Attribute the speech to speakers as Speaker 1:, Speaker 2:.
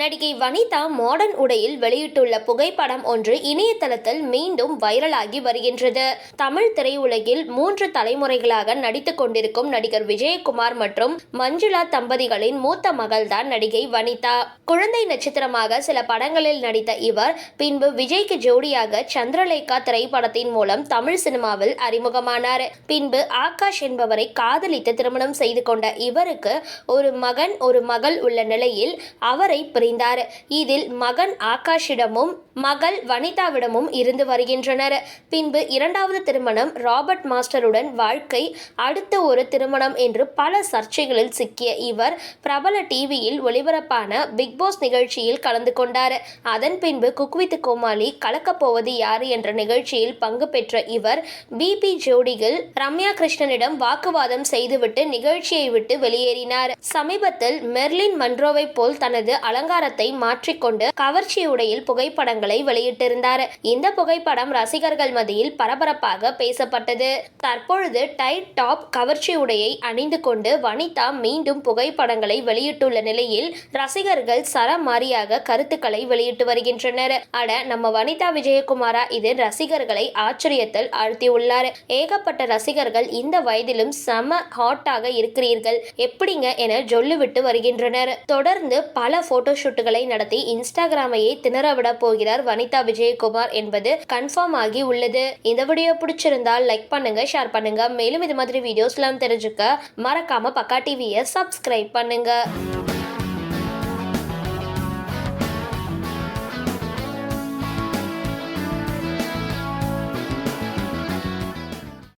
Speaker 1: நடிகை வனிதா மாடர்ன் உடையில் வெளியிட்டுள்ள புகைப்படம் ஒன்று இணையதளத்தில் மீண்டும் வைரலாகி வருகின்றது. தமிழ் திரையுலகில் மூன்று தலைமுறைகளாக நடித்துக் கொண்டிருக்கும் நடிகர் விஜயகுமார் மற்றும் மஞ்சுளா தம்பதிகளின் மூத்த மகள்தான் நடிகை வனிதா. குழந்தை நட்சத்திரமாக சில படங்களில் நடித்த இவர் பின்பு விஜய்க்கு ஜோடியாக சந்திரலேகா திரைப்படத்தின் மூலம் தமிழ் சினிமாவில் அறிமுகமானார். பின்பு ஆகாஷ் என்பவரை காதலித்து திருமணம் செய்து கொண்ட இவருக்கு ஒரு மகன் ஒரு மகள் உள்ள நிலையில் அவரை பிரி பிரிந்தார் இதில் மகன் ஆகாஷிடமும் மகள் வனிதாவிடமும் இருந்து வருகின்றனர். பின்பு இரண்டாவது திருமணம் ராபர்ட் மாஸ்டருடன் வாழ்க்கை அடுத்த ஒரு திருமணம் என்று பல சர்ச்சைகளில் சிக்கிய இவர் பிரபல டிவியில் ஒளிபரப்பான பிக் பாஸ் நிகழ்ச்சியில் கலந்து கொண்டார். அதன் பின்பு குக்வித் கோமாளி கலக்கப்போவது யார் யாரு என்ற நிகழ்ச்சியில் பங்கு பெற்ற இவர் பிபி ஜோடிகள் ரம்யா கிருஷ்ணனிடம் வாக்குவாதம் செய்துவிட்டு நிகழ்ச்சியை விட்டு வெளியேறினார். சமீபத்தில் மெர்லின் மன்ரோவை போல் தனது அலங்காரத்தை மாற்றிக்கொண்டு கவர்ச்சி உடையில் புகைப்படங்களை வெளியிட்டிருந்தார். இந்த புகைப்படம் ரசிகர்கள் மத்தியில் பரபரப்பாக பேசப்பட்டது. தற்பொழுது டைட் டாப் கவர்ச்சி உடையை அணிந்து கொண்டு வனிதா மீண்டும் புகைப்படங்களை வெளியிட்டுள்ள நிலையில் ரசிகர்கள் சரமாரியாக கருத்துக்களை வெளியிட்டு வருகின்றனர். அட நம்ம வனிதா விஜயகுமாரா இது ரசிகர்களை ஆச்சரியத்தில் ஆழ்த்தியுள்ளார். ஏகப்பட்ட ரசிகர்கள் இந்த வயதிலும் செம ஹாட்டாக இருக்கிறீர்கள். எப்படிங்க என சொல்லிவிட்டு வருகின்றனர். தொடர்ந்து பல ஷூட்டுகளை நடத்தி இன்ஸ்டாகிராமையே திணறவிட போகிறார் வனிதா விஜயகுமார் என்பது கன்ஃபார்ம் ஆகி உள்ளது. இந்த வீடியோ பிடிச்சிருந்தால் லைக் பண்ணுங்க ஷேர் பண்ணுங்க. மேலும் இது மாதிரி வீடியோஸ்லாம் தெரிஞ்சுக்க மறக்காம பக்கா டிவியை சப்ஸ்கிரைப் பண்ணுங்க.